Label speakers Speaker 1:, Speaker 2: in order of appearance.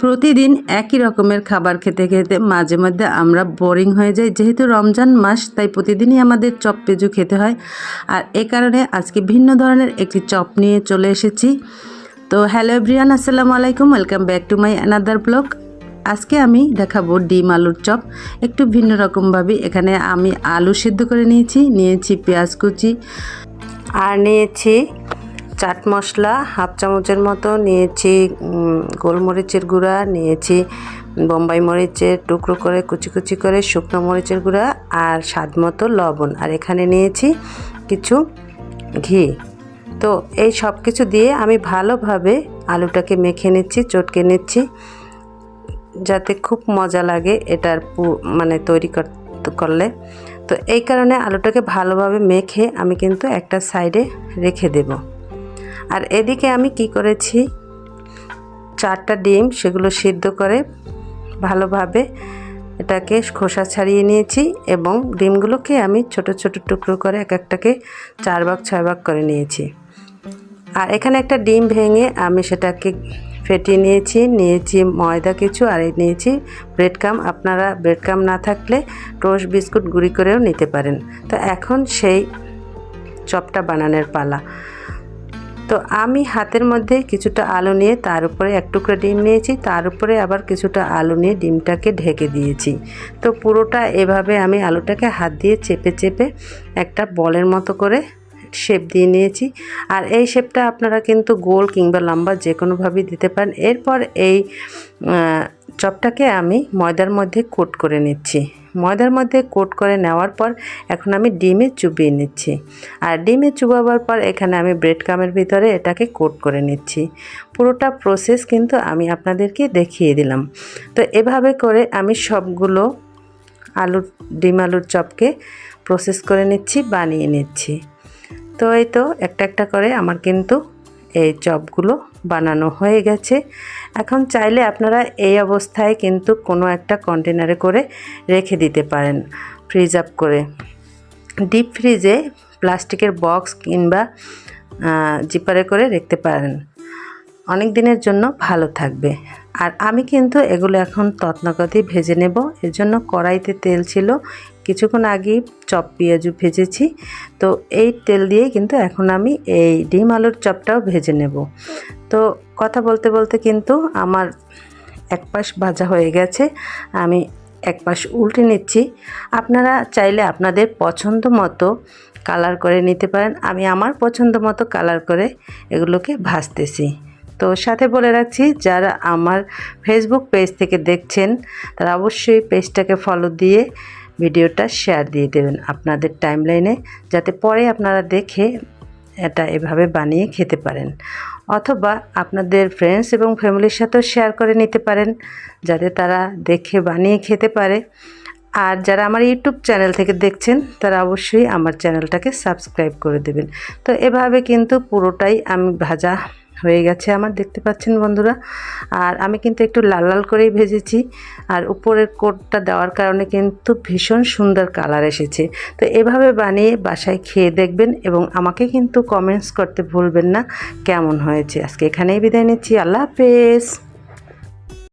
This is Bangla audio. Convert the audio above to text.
Speaker 1: প্রতিদিন একই রকমের খাবার খেতে খেতে মাঝে মধ্যে আমরা বোরিং হয়ে যাই। যেহেতু রমজান মাস, তাই প্রতিদিনই আমাদের চপ পেজু খেতে হয়। আর এ কারণে আজকে ভিন্ন ধরনের একটি চপ নিয়ে চলে এসেছি। তো হ্যালো এভরিয়ান আসসালামু আলাইকুম, welcome back to my another blog. আজকে আমি দেখাবো ডিম আলুর চপ। একটু ভিন্ন রকমভাবে এখানে আমি আলু সিদ্ধ করে নিয়েছি নিয়েছি পেঁয়াজ কুচি, আর নিয়েছি চাট মশলা, হাফ চামচের মতো নিয়েছি গোলমরিচের গুঁড়া নিয়েছি, বোম্বাই মরিচের টুকরো করে, কুচি কুচি করে, শুকনো মরিচের গুঁড়া আর স্বাদ মতো লবণ। আর এখানে নিয়েছি কিছু ঘি। তো এই সব কিছু দিয়ে আমি ভালোভাবে আলুটাকে মেখে নিচ্ছি, চটকে নিচ্ছি, যাতে খুব মজা লাগে এটার মানে তৈরি কর- করলে। তো এই কারণে আলুটাকে ভালোভাবে মেখে আমি কিন্তু একটা সাইডে রেখে দেব। আর এদিকে আমি কি করেছি? চারটা ডিম সেগুলো সিদ্ধ করে ভালোভাবে এটাকে খোসা ছাড়িয়ে নিয়েছি এবং ডিমগুলোকে আমি ছোট ছোট টুকরো করে এক একটাকে চার ভাগ, ছয় ভাগ করে নিয়েছি। আর এখানে একটা ডিম ভেঙে আমি সেটাকে ফেটিয়ে নিয়েছি নিয়েছি ময়দা কিছু আর নিয়েছি ব্রেড কাম আপনারা ব্রেড কাম না থাকলে টোস্ট বিস্কুট গুঁড়ি করেও নিতে পারেন। তো এখন সেই চপটা বানানোর পালা। তো আমি হাতের মধ্যে কিছুটা আলু নিয়ে তার উপরে এক টুকরো ডিম নিয়েছি, তার উপরে আবার কিছুটা আলু নিয়ে ডিমটাকে ঢেকে দিয়েছি। তো পুরোটা এভাবে আমি আলুটাকে হাত দিয়ে চেপে চেপে একটা বলের মতো করে শেপ দিয়ে নিয়েছি। আর এই শেপটা আপনারা কিন্তু গোল কিংবা লম্বা যে কোনোভাবেই দিতে পারেন। এরপর এই চপটাকে আমি ময়দার মধ্যে কোট করে নিচ্ছি। ময়দার মধ্যে কোট করে নেওয়ার পর এখন আমি ডিমে চুবিয়ে নিচ্ছি। আর ডিমে চুবাবার পর এখানে আমি ব্রেড কামের ভিতরে এটাকে কোট করে নিচ্ছি। পুরোটা প্রসেস কিন্তু আমি আপনাদেরকে দেখিয়ে দিলাম। তো এভাবে করে আমি সবগুলো আলুর, ডিম আলুর চপকে প্রসেস করে নিচ্ছি, বানিয়ে নিচ্ছি। তো এই তো একটা একটা করে আমার কিন্তু এই চপগুলো বানানো হয়ে গেছে। এখন চাইলে আপনারা এই অবস্থায় কিন্তু কোনো একটা কন্টেনারে করে রেখে দিতে পারেন ফ্রিজ আপ করে। ডিপ ফ্রিজে প্লাস্টিকের বক্স কিংবা জিপারে করে রাখতে পারেন। অনেক দিনের জন্য ভালো থাকবে। আর আমি কিন্তু এগুলো এখন তৎনগতই ভেজে নেব। এর জন্য কড়াইতে তেল ছিল কিছুক্ষণ আগেই চপ পেঁয়াজু ভেজেছি। তো এই তেল দিয়ে কিন্তু এখন আমি এই ডিম আলুর চপটাও ভেজে নেব। তো কথা বলতে বলতে কিন্তু আমার এক পাশ ভাজা হয়ে গেছে, আমি এক পাশ উল্টে নিচ্ছি। আপনারা চাইলে আপনাদের পছন্দ মতো কালার করে নিতে পারেন। আমি আমার পছন্দ মতো কালার করে এগুলোকে ভাজতেছি। তো সাথে বলে রাখছি, যারা আমার ফেসবুক পেজ থেকে দেখছেন, তারা অবশ্যই পেজটাকে ফলো দিয়ে ভিডিওটা শেয়ার দিয়ে দেবেন আপনাদের টাইমলাইনে যাতে পরে আপনারা দেখে এটা এভাবে বানিয়ে খেতে পারেন। অথবা আপনাদের ফ্রেন্ডস এবং ফ্যামিলির সাথেও শেয়ার করে নিতে পারেন, যাতে তারা দেখে বানিয়ে খেতে পারে। আর যারা আমার ইউটিউব চ্যানেল থেকে দেখছেন, তারা অবশ্যই আমার চ্যানেলটাকে সাবস্ক্রাইব করে দেবেন। তো এভাবে কিন্তু পুরোটাই আমি ভাজা হয়ে গেছে আমার, দেখতে পাচ্ছেন বন্ধুরা। আর আমি কিন্তু একটু লাল লাল করেই ভেজেছি। আর উপরের কোটটা দেওয়ার কারণে কিন্তু ভীষণ সুন্দর কালার এসেছে। তো এভাবে বানিয়ে বাসায় খেয়ে দেখবেন এবং আমাকে কিন্তু কমেন্টস করতে ভুলবেন না। কেমন হয়েছে? আজকে এখানেই বিদায় নিচ্ছি। আল্লাহ হাফেজ।